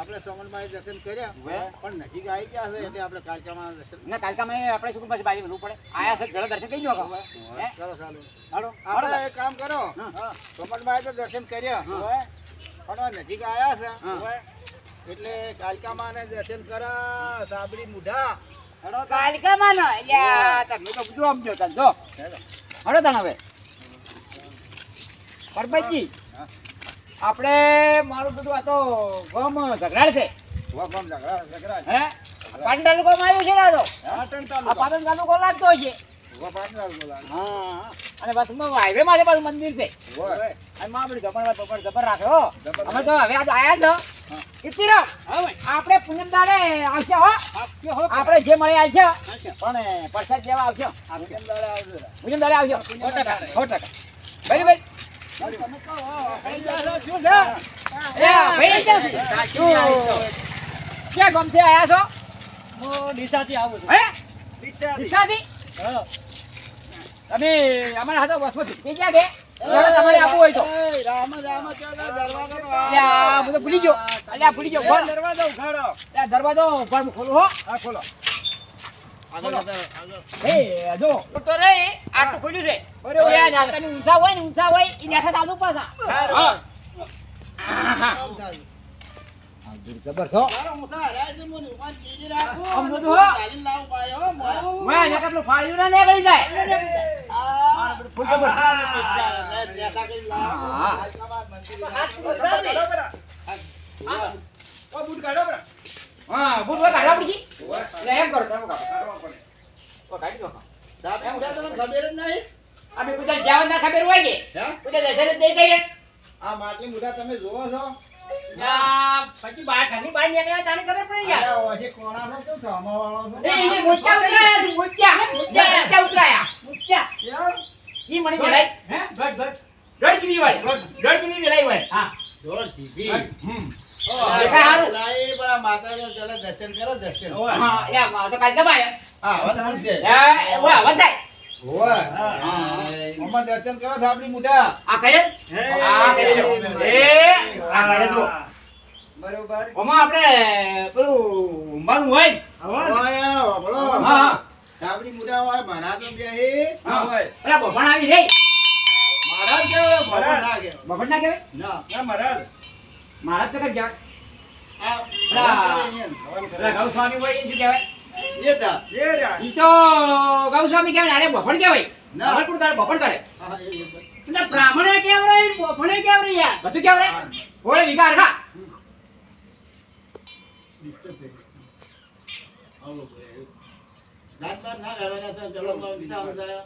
આપણે સોમનભાઈ દર્શન કર્યા? પણ નજીક આવી ગયા છે એટલે આપણે કાલકામાં દર્શન ના કાલકામાં આપણે શું પછી બાજી બનવું પડે? આયા છે ઘણા દર્શન કરી દો ચાલો ચાલો. આપણે એક કામ કરો. સોમનભાઈ તો દર્શન કર્યા હવે? પણ નજીક આવ્યા છે એટલે કાલકામાં ને દર્શન કરા સાબરી મુઢા. કાલકામાં ના તમે તો બધું સમજો તને જો હડો તને હવે. પરબતજી. આપણે મારું બધું આ તો ગમ ઝઘડાળ છે. વા કોણ ઝઘડા ઝઘડા હે? પાટણ તાલુકામાં આવ્યું છે ને તો? પાટણ આ પાટણ તાલુકો લાગતો છે વા પાટણ તાલુકા હા અને બસમાં હાઈવે માથે પાછું મંદિર છે. અને માં આપણે જબર જબર જબર રાખે અમે તો હવે આજ આયા છો હા. કીર્તિરામ આપણે પૂનમ દાડે આવશે હો. આપણે જે મળી આવશે પણ પ્રસાદ જેવા આવશે પૂનમ દાડે આવશે. પૂનમ દાડે આવશે સો ટકા સો ટકા બરાબર? ક્યાં ગામથી છો હે ડીસાથી તમે અમારા હાથે બસમાં છૂટી ગયા દરવાજો ભૂલી ગયો ભૂલી દરવાજો ઉઘાડો. દરવાજો ઉપર ખોલો હો હા, ખોલો. હા, બુટ કાઢો જબર છો મારો ઊંચા હરાય છે, મને ઊભા ચીરી રાખો. આમ બધું હો. ગાડીને લાવું બાય, હો, મોય. મેં ને કેટલું ફાળ્યું ના ને ગળી જાય આ, ફૂલ જબર. આ, આ, ચેતા કરી લાવો. હા. હાલકામાં મંદિરે હાથ લાવો. બરાબર. હા. હા બુટ કાઢવા પડી એટલે એમ કરો તમે કાઢો તો કાઢી દો સાહેબ, ઊંચા તમને ખબર જ નહીં? અમે બધા જવાનું ના ખબર હોય કે? બધા દર્શન જ દઈએ આ માટલી મુઢા તમે જોવો છો? ના, પછી બહાર ઘરની બહાર નીકળ્યા તાને ખબર પડી યાર અરે, ઓછી કોણાનો કેમ સામાવાળો છો? એ એ મોચા ઉતરાયા છે મોચા મોચા મોચા ઉતરાયા. જી મને હે? વાળી હોય. હા. હમ. દર્શન કરો, દર્શન. હા યા માં તો કાલ દબાય હા, હવે શું છે? એ ઓય વંદાય હોવે. હા. આમાં દર્શન કરો છો આપણી આ કરે આ કરે એ આ કરે જો બરોબર. ઓમાં આપણે પેલું હોય ને. ઓય, વાપરો. હા હા આપણી મુઢા હોય, મહારાજ તો બેહી. હા પેલા બફાણ આવી રે મહારાજ કહેવાય, ભગવાન ના કહેવાય. બફાણ ના કહેવાય ના. મહારાજ તો પેલા- ભગવાન પેલા ગૌસ્વામી હોય શું કહેવાય? એ તા. ઈ તો ગૌસ્વામી કહેવાય અરે બફણ કહેવાય. ના. બફણ કરે બફણ કરે. હા, એ- એ- એટલે બ્રાહ્મણે કહેવાય બફણે કહેવાય યાર? બધું હા. ઓળે વિકાર ખા. જાત પાત ના કરે ના તો ચલો, તો બીજા બધા.